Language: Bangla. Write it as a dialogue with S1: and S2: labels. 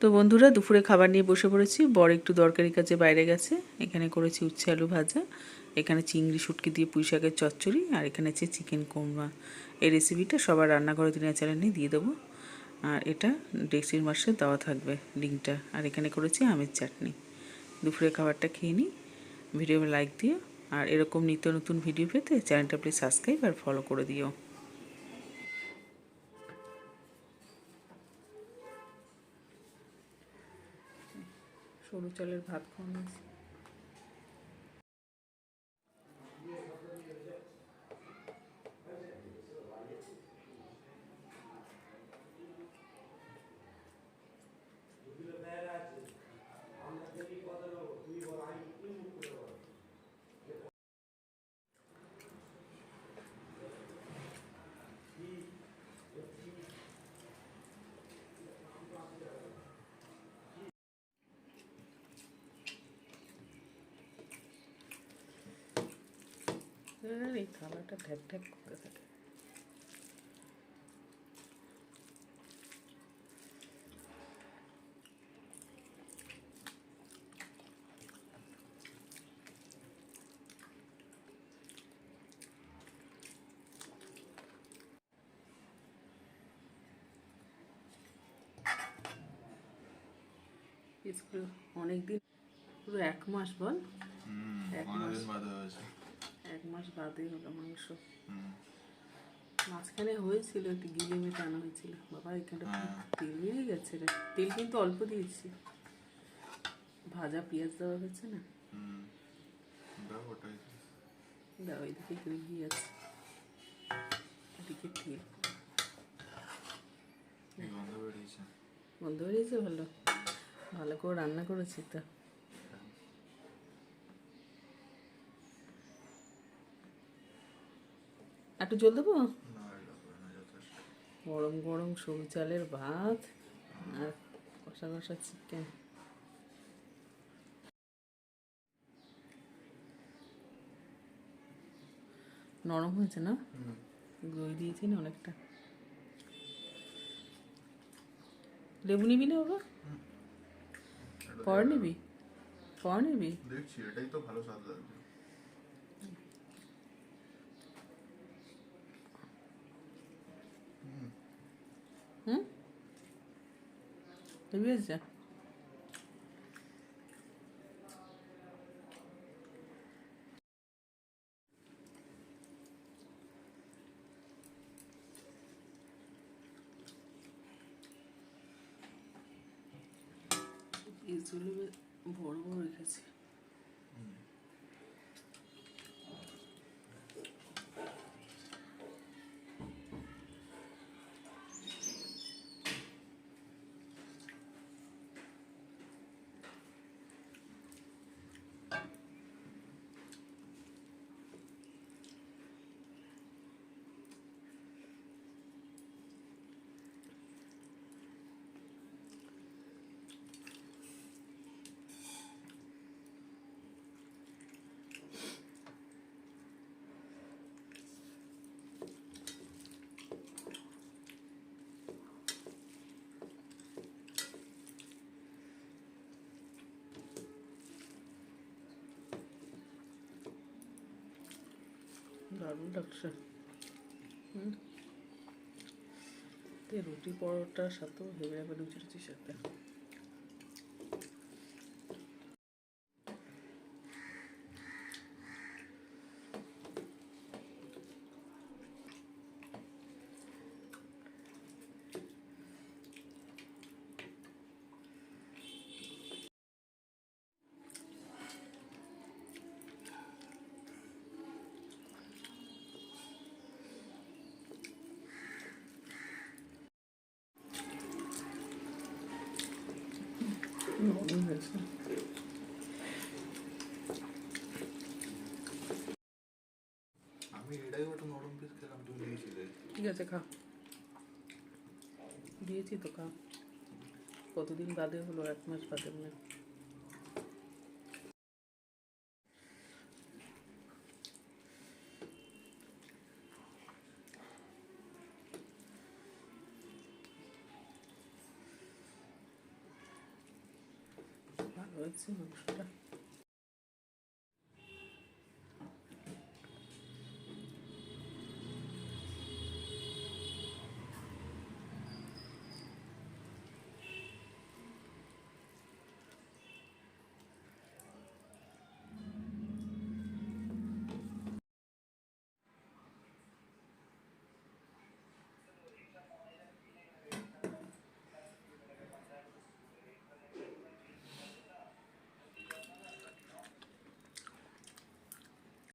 S1: তো বন্ধুরা, দুপুরে খাবার নিয়ে বসে পড়েছি। বর একটু দরকারি কাজে বাইরে গেছে। এখানে করেছি উচ্ছে আলু ভাজা। এখানে চিংড়ি, শুটকি দিয়ে পুঁই শাকের চচ্চড়ি। আর এখানে আছে চিকেন কোরমা। এই রেসিপিটা সবার রান্নাঘরে দিনের চ্যানেলে দিয়ে দেবো। আর এটা ডেক্সির মাসে দেওয়া থাকবে লিঙ্কটা আর এখানে করেছি আমের চাটনি। দুপুরে খাবারটা খেয়ে নিই। ভিডিও লাইক দিও। আর এরকম নিত্য নতুন ভিডিও পেতে চ্যানেলটা প্লিজ সাবস্ক্রাইব আর ফলো করে দিও। সরু চালের ভাত খাওয়ানো আর এই থালাটা ঢ্যাক ঢ্যাক করতে থাকে। স্কুল অনেকদিন পুরো এক মাস বল? এক
S2: মাস। বাদে হয়েছে।
S1: এক মাস বাদেই হলো মাংস। মাঝখানে হয়েছিল একটু গিলে মেটে আনা হয়েছিল। বাবা এখানটা
S2: হ্যাঁ।
S1: তেল বেরিয়ে গেছে রে। তেল কিন্তু অল্প দিয়েছি। ভাজা পেঁয়াজ দেওয়া হয়েছে না?
S2: দাও
S1: এদিকে। এখানে ঘি আছে। এদিকে তেল।
S2: গন্ধ বেরিয়েছে
S1: ভালো? ভালো করে রান্না করেছি তো। একটু জল দেবো? গরম গরম সরু চালের ভাত আর কষা কষা চিকেন নরম হয়েছে না? দই দিয়েছি না অনেকটা? লেবু নিবি না বাবা? পরে নিবি? পরে নিবি?
S2: দেখছি এটাই তো ভালো স্বাদ লাগবে।
S1: হুম আছে পিসগুলো বেশ বড় বড় রেখেছি দারুণ লাগছে। হুম? রুটি পরোটার সাথেও লুচি লুচির সাথে নরম হয়েছে
S2: আমি এটাই ওটা নরম পিস খেলাম তুমি দিয়েছিলে
S1: ঠিক আছে খা। দিয়েছি তো খা। কতদিন বাদে হলো এক মাস বাদে মনে делать сыночка.